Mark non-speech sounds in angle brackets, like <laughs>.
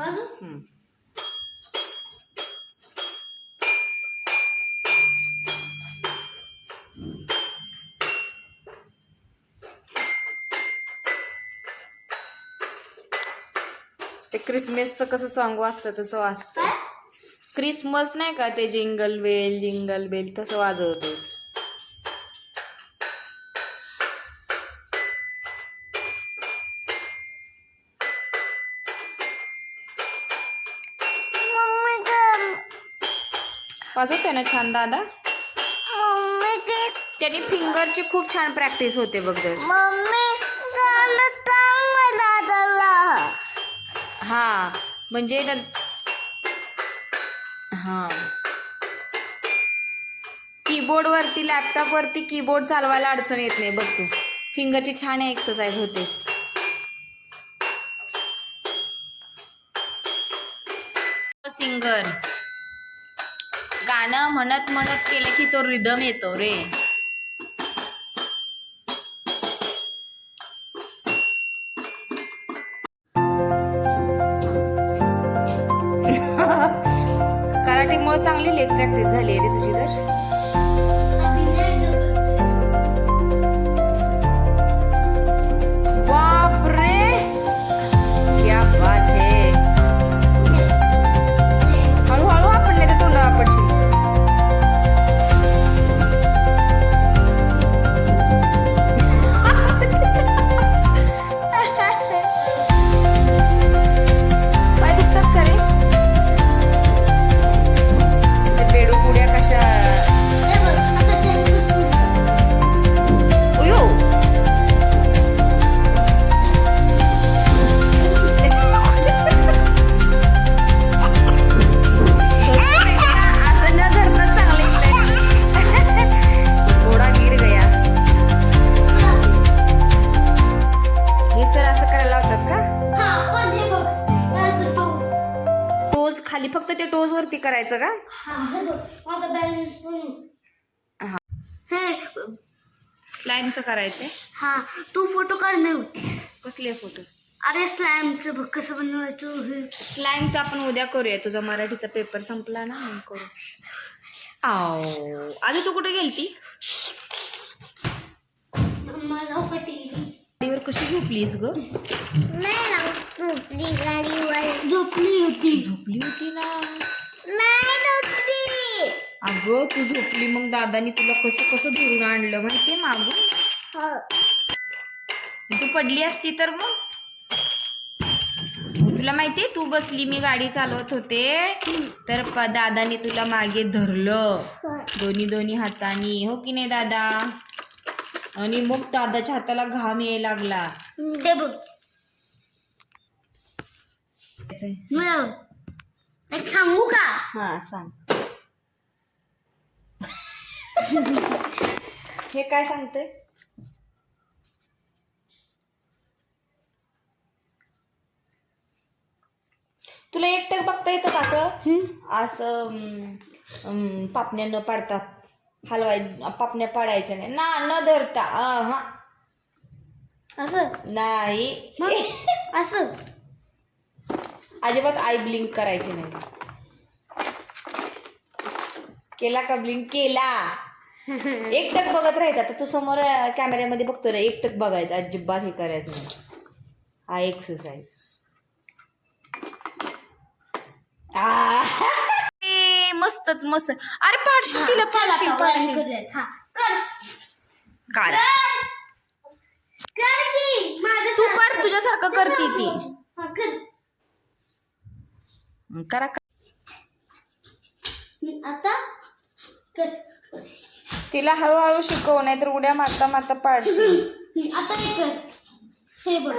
हम्म. ते क्रिसमसचं कसं सॉंग वाजतं तसं वाजतं. क्रिसमस नाही का ते जिंगल बेल जिंगल बेल तसं वाजवतो वाजवतोय ना छान दादा? त्याने फिंगरची खूप छान प्रॅक्टिस होते बघ हा म्हणजे न- हा. कीबोर्ड वरती लॅपटॉप वरती कीबोर्ड चालवायला अडचण येत नाही बघ तू. फिंगरची छान एक्सरसाइज होते. सिंगर. गाणं म्हणत म्हणत केलं की तो रिदम येतो रे. <laughs> कराटेमुळे चांगली लेग प्रॅक्टिस झाली आहे रे तुझी तर. टोज खाली फक्त ते टोज वरती करायचं का? माझा बॅलन्स पण हा. हे स्लाईमचं करायचंय. हा तू फोटो काढ नाही होती कसले फोटो अरे स्लॅमचं बघ कसं बनवायचं हे. स्लाईमचं आपण उद्या करूया. तुझा मराठीचा पेपर संपला ना मग करू. आओ आधी तू कुठे गेलती? मला कशी झोपलीस ग? नाही झोपली गाडीवर. झोपली होती. झोपली होती ना. नाही झोपली. अगं तू झोपली. मग दादानी तुला कसं कसं धरून आणलं माहितीये मागून? हो. तू पडली असती तर मग? तुला माहितीये तू बसली मी गाडी चालवत होते. तर प दादानी तुला मागे धरलं. दोन्ही दोन्ही हातानी. हो की नाही दादा? आणि मग दादाच्या हाताला घाम यायला लागला. ते बघ. एक सांगू का? हा सांग. हे काय सांगते तुला एकटक बघता येतं का असं? असं पापण्या न पाडतात. हलवाय पापण्या पाडायच्या नाही. ना न धरता. हा. असं? नाही. असं? अजिबात आय ब्लिंक करायची नाही. केला का ब्लिंक? केला. <laughs> एकटक बघत राहायचं. आता तू समोर कॅमेऱ्यामध्ये बघतो रे. एकटक बघायचं. अजिबात हे करायचं नाही. हा एक्सरसाइज मस्तच मस्त. अरे पाडशील तिला पाडशील पाडशील. कर काय? कर की. माझ्या तू कर तुझ्यासारखं करते ती. कर. आता तिला हळूहळू शिकव नाही तर उड्या मारता मारता पाडशील. आता हे हे बघ.